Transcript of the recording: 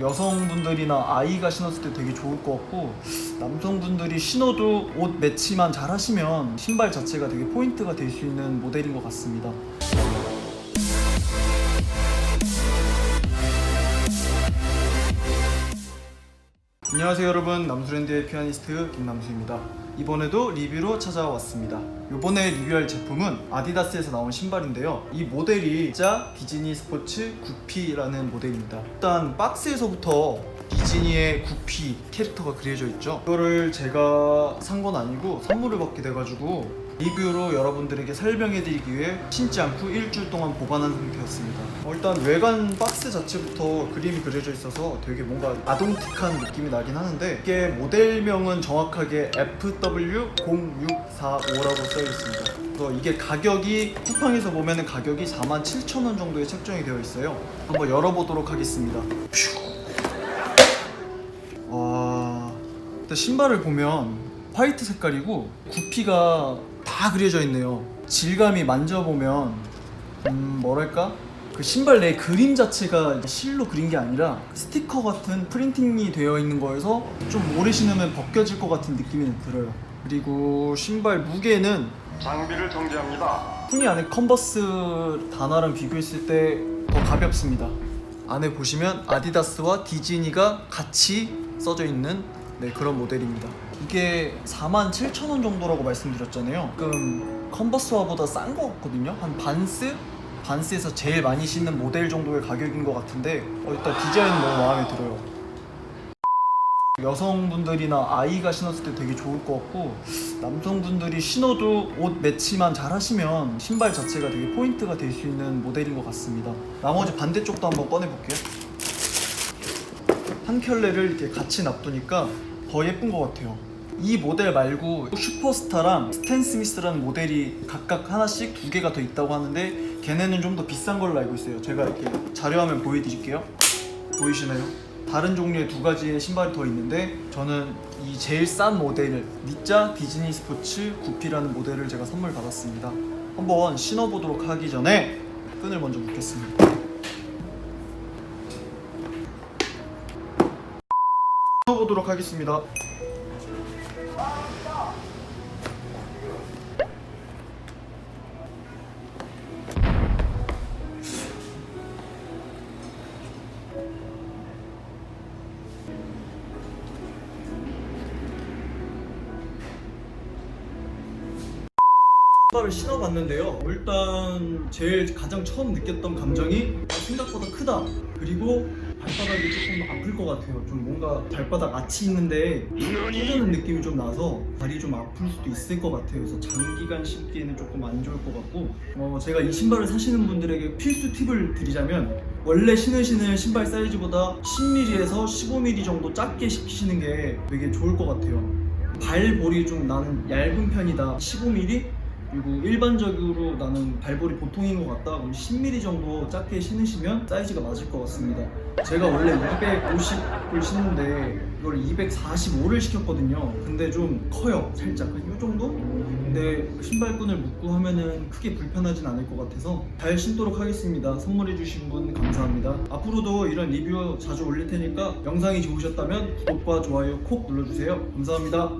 여성분들이나 아이가 신었을 때 되게 좋을 것 같고 남성분들이 신어도 옷 매치만 잘 하시면 신발 자체가 되게 포인트가 될 수 있는 모델인 것 같습니다. 안녕하세요 여러분. 남수랜드의 피아니스트 김남수입니다. 이번에도 리뷰로 찾아왔습니다. 이번에 리뷰할 제품은 아디다스에서 나온 신발인데요. 이 모델이 진짜 디즈니 스포츠 구피라는 모델입니다. 일단 박스에서부터 디즈니의 구피 캐릭터가 그려져 있죠. 이거를 제가 산 건 아니고 선물을 받게 돼가지고 리뷰로 여러분들에게 설명해드리기 위해 신지 않고 일주일 동안 보관한 상태였습니다. 어, 일단 외관 박스 자체부터 그림이 그려져 있어서 되게 뭔가 아동틱한 느낌이 나긴 하는데 이게 모델명은 정확하게 FW0645라고 써 있습니다. 그래서 이게 가격이 쿠팡에서 보면 가격이 47,000원 정도에 책정이 되어 있어요. 한번 열어보도록 하겠습니다. 와, 일단 신발을 보면 화이트 색깔이고 구피가 다 그려져 있네요. 질감이 만져보면 음 뭐랄까 그 신발 내 그림 자체가 실로 그린 게 아니라 스티커 같은 프린팅이 되어 있는 거여서 좀 오래 신으면 벗겨질 것 같은 느낌이 들어요. 그리고 신발 무게는 장비를 정지합니다. 푸니 안에 컨버스 단화랑 비교했을 때 더 가볍습니다. 안에 보시면 아디다스와 디즈니가 같이 써져 있는 네, 그런 모델입니다. 이게 47,000원 정도라고 말씀드렸잖아요. 지금 컨버스화보다 싼것 같거든요. 한 반스? 반스에서 제일 많이 신는 모델 정도의 가격인 것 같은데 어, 일단 디자인 너무 마음에 들어요. 여성분들이나 아이가 신었을 때 되게 좋을 것 같고 남성분들이 신어도 옷 매치만 잘 하시면 신발 자체가 되게 포인트가 될 수 있는 모델인 것 같습니다. 나머지 반대쪽도 한번 꺼내 볼게요. 한 켤레를 이렇게 같이 놔두니까 더 예쁜 것 같아요. 이 모델 말고 슈퍼스타랑 스탠 스미스라는 모델이 각각 하나씩 두 개가 더 있다고 하는데 걔네는 좀 더 비싼 걸로 알고 있어요. 제가 이렇게 자료화면 보여드릴게요. 보이시나요? 다른 종류의 두 가지의 신발이 더 있는데 저는 이 제일 싼 모델 니짜 디즈니 스포츠 구피라는 모델을 제가 선물 받았습니다. 한번 신어보도록 하기 전에 끈을 먼저 묶겠습니다. 신어보도록 하겠습니다. 신발을 신어봤는데요. 일단 제일 가장 처음 느꼈던 감정이 아, 생각보다 크다. 그리고 발바닥이 조금 아플 것 같아요. 좀 뭔가 발바닥 아치 있는데 찢어는 느낌이 좀 나서 발이 좀 아플 수도 있을 것 같아요. 그래서 장기간 신기에는 조금 안 좋을 것 같고 어, 제가 이 신발을 사시는 분들에게 필수 팁을 드리자면 원래 신으시는 신발 사이즈보다 10mm에서 15mm 정도 작게 시키시는 게 되게 좋을 것 같아요. 발볼이 좀 나는 얇은 편이다. 15mm? 그리고 일반적으로 나는 발볼이 보통인 것 같다. 그럼 10mm 정도 작게 신으시면 사이즈가 맞을 것 같습니다. 제가 원래 250을 신는데 이걸 245를 시켰거든요. 근데 좀 커요. 살짝 한 이 정도? 근데 신발끈을 묶고 하면은 크게 불편하진 않을 것 같아서 잘 신도록 하겠습니다. 선물해주신 분 감사합니다. 앞으로도 이런 리뷰 자주 올릴 테니까 영상이 좋으셨다면 구독과 좋아요 콕 눌러주세요. 감사합니다.